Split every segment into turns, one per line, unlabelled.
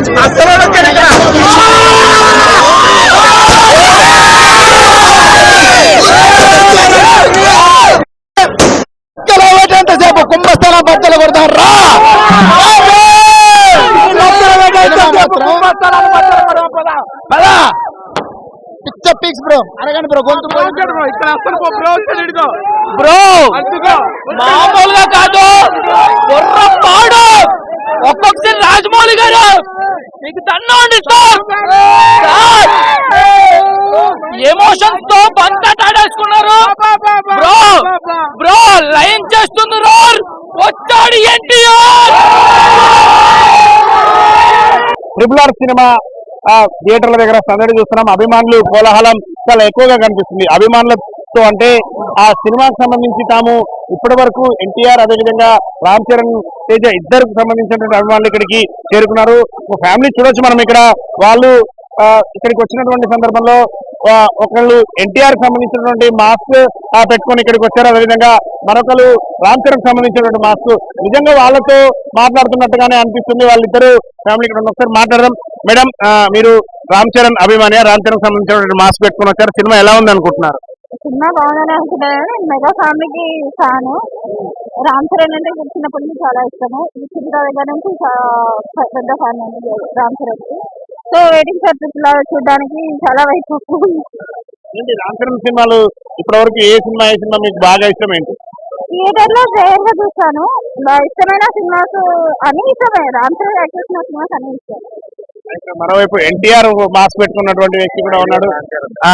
అసలు
ఎంతసేపు కుంభస్థలం కొడతారు. రా! Peaks bro. అడగండి బ్రో గొంతు
బ్రో.
మామూలుగా కాదు. ఒక్కొక్కసారి రాజమౌళి గారు మీకు దండం ఎమోషన్స్తో బంతట ఆడేసుకున్నారు బ్రో బ్రో లైన్ చేస్తుంది రోర్ వచ్చాడు ఎన్టీఆర్.
ట్రిపుల్ ఆర్ సినిమా ఆ, థియేటర్ల దగ్గర సందడి చూస్తున్నాం. అభిమానులు కోలాహలం చాలా ఎక్కువగా కనిపిస్తుంది. సో అంటే ఆ సినిమాకు సంబంధించి తాము ఇప్పటి వరకు ఎన్టీఆర్ అదేవిధంగా రామ్ చరణ్ తేజ ఇద్దరికి సంబంధించినటువంటి అభిమానులు ఇక్కడికి చేరుకున్నారు. ఒక ఫ్యామిలీ చూడొచ్చు మనం ఇక్కడ. వాళ్ళు ఆ, ఇక్కడికి వచ్చినటువంటి సందర్భంలో ఒకళ్ళు ఎన్టీఆర్ సంబంధించినటువంటి మాస్క్ పెట్టుకొని ఇక్కడికి వచ్చారు. అదేవిధంగా మరొకరు రామ్ చరణ్ సంబంధించినటువంటి మాస్క్. నిజంగా వాళ్ళతో మాట్లాడుతున్నట్టుగానే అనిపిస్తుంది. వాళ్ళిద్దరు ఫ్యామిలీ ఇక్కడ ఒకసారి మాట్లాడదాం. మేడం మీరు రామ్ చరణ్ అభిమాని రామ్ చరణ్ సంబంధించినటువంటి మాస్క్ పెట్టుకుని వచ్చారు. సినిమా ఎలా ఉంది అనుకుంటున్నారు
సినిమా బాగానే అనుకున్నాను మెగా ఫ్యామిలీకి ఫ్యాన్ రామ్ చరణ్ అంటే నాకు చిన్నప్పటి నుంచి చాలా ఇష్టము. ఈ సినిమా దగ్గర నుంచి పెద్ద ఫ్యాన్ అండి రామ్ చరణ్కి. సో వెయిటింగ్ ఫర్ చూడడానికి చాలా
ఏంటి రామ్ చరణ్ సినిమాలు ఇప్పటివరకు ఏ సినిమా ఏ సినిమా మీకు బాగా ఇష్టం ఏంటి?
థియేటర్లో రేర్గా చూస్తాను. నా ఇష్టమైన సినిమాస్ అన్ని ఇష్టమే. రామ్ చరణ్ యాక్ట్ చేసిన సినిమాస్ అన్ని ఇష్టం.
ఇంకా మరోవైపు ఎన్టీఆర్ మాస్క్ పెట్టుకున్నటువంటి వ్యక్తి కూడా ఉన్నాడు. ఆ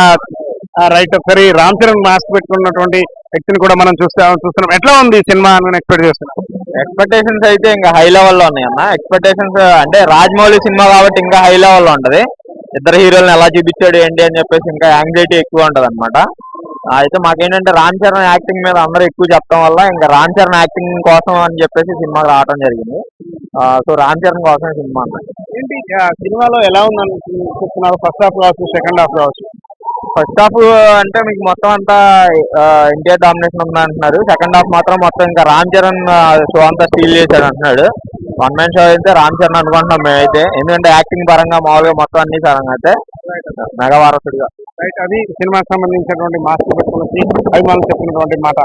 రైట్ ఒకసారి రామ్ చరణ్ మాస్క్ పెట్టుకున్నటువంటి వ్యక్తిని కూడా మనం చూస్తా చూస్తున్నాం. ఎట్లా ఉంది సినిమా అని ఎక్స్పెక్ట్ చేస్తున్నాం
ఎక్స్పెక్టేషన్స్ అయితే ఇంకా హై లెవెల్లో ఉన్నాయి అన్న. ఎక్స్పెక్టేషన్స్ అంటే రాజమౌళి సినిమా కాబట్టి ఇంకా హై లెవెల్లో ఉంటది. ఇద్దరు హీరోలను ఎలా చూపించాడు ఏంటి అని చెప్పేసి ఇంకా యాంగ్జైటీ ఎక్కువ ఉంటది అనమాట అయితే మాకేంటంటే రామ్ చరణ్ యాక్టింగ్ మీద అందరూ ఎక్కువ చెప్పడం వల్ల ఇంకా రామ్ చరణ్ యాక్టింగ్ కోసం అని చెప్పేసి సినిమాకి రావడం జరిగింది. సో రామ్ చరణ్ కోసమే సినిమా అన్నమాట
ఏంటి సినిమాలో ఎలా ఉంది అనుకుంటున్నారు ఫస్ట్ హాఫ్ కావచ్చు సెకండ్ హాఫ్ కావచ్చు.
ఫస్ట్ హాఫ్ అంటే మీకు మొత్తం అంతా ఇండియా డామినేషన్ ఉంది అంటున్నారు. సెకండ్ హాఫ్ మాత్రం మొత్తం ఇంకా రామ్ చరణ్ షో అంతా స్టీల్ చేశాడు అంటున్నాడు. వన్ మ్యాన్ షో అయితే రామ్ చరణ్ అనుకుంటున్నాం మేమైతే. ఎందుకంటే యాక్టింగ్ పరంగా మామూలుగా మొత్తం అన్ని పరంగా అయితే మెగా వారసుడిగా.
రైట్ అది సినిమాకి సంబంధించినటువంటి మాస్టర్ పెట్టుకుని అభిమానులు చెప్పినటువంటి మాట.